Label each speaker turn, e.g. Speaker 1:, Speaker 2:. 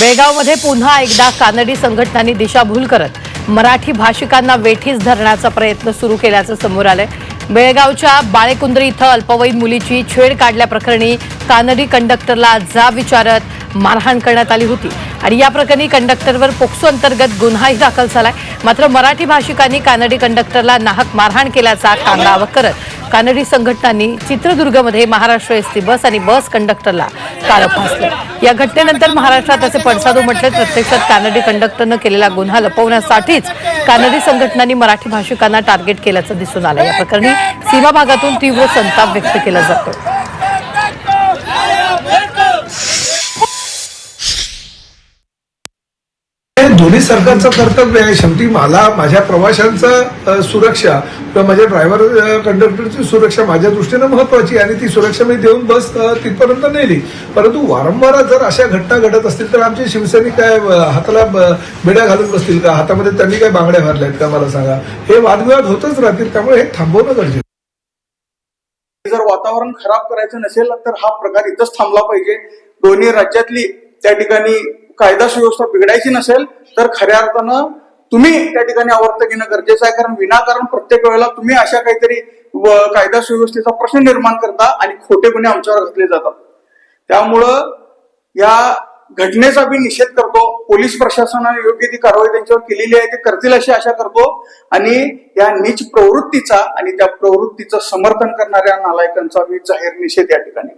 Speaker 1: बेळगावमध्ये पुन्हा एकदा कानडी संघटनांनी दिशाभूल करत मराठी भाषिकांना वेठीस धरण्याचा प्रयत्न सुरू केल्याचं समोर आलंय. बेळगावच्या बाळेकुंद्री इथं अल्पवयीन मुलीची छेड काढल्याप्रकरणी कानडी कंडक्टरला जाब विचारत मारहाण करण्यात आली होती. आणि या प्रकरणी कंडक्टरवर पोक्सो अंतर्गत गुन्हाही दाखल झालाय. मात्र मराठी भाषिकांनी कानडी कंडक्टरला नाहक मारहाण केल्याचा कांगावा करत कानडी संघटनांनी चित्रदुर्गमध्ये महाराष्ट्र एस टी बस आणि बस कंडक्टरला काळं फासलं. या घटनेनंतर महाराष्ट्रात असे पडसाद उमटले प्रत्यक्षात कानडी कंडक्टरनं केलेला गुन्हा लपवण्यासाठीच कानडी संघटनांनी मराठी भाषिकांना टार्गेट केल्याचं दिसून आलं. या प्रकरणी सीमा भागातून तीव्र संताप व्यक्त केला जातो
Speaker 2: हे दोन्ही सरकारचं कर्तव्य आहे. शेवटी मला माझ्या प्रवाशांचा सुरक्षा किंवा माझ्या ड्रायव्हर कंडक्टरची सुरक्षा माझ्या दृष्टीनं महत्वाची आणि ती सुरक्षा मी देऊन बस तिथपर्यंत नेली. परंतु वारंवार जर अशा घटना घडत असतील तर आमचे शिवसैनिक काय हाताला बेड्या घालून बसतील का? हातामध्ये त्यांनी काय बांगड्या भरल्यात का? मला सांगा. हे वादविवाद होतच राहतील त्यामुळे हे थांबवणं गरजेचं
Speaker 3: जर वातावरण खराब करायचं नसेल तर हा प्रकार इथंच थांबला पाहिजे. दोन्ही राज्यातली त्या ठिकाणी कायदा सुव्यवस्था बिघडायची नसेल तर खऱ्या अर्थानं तुम्ही त्या ठिकाणी आवर्त घेणं गरजेचं आहे. कारण विनाकारण प्रत्येक वेळेला तुम्ही अशा काहीतरी कायदा सुव्यवस्थेचा प्रश्न निर्माण करता आणि खोटे गुन्हे आमच्यावर घातले जातात. त्यामुळं या घटनेचा मी निषेध करतो. पोलीस प्रशासनाने योग्य ती कारवाई त्यांच्यावर केलेली आहे ते करतील अशी आशा करतो. आणि या नीच प्रवृत्तीचा आणि त्या प्रवृत्तीचं समर्थन करणाऱ्या नालायकांचा मी जाहीर निषेध या ठिकाणी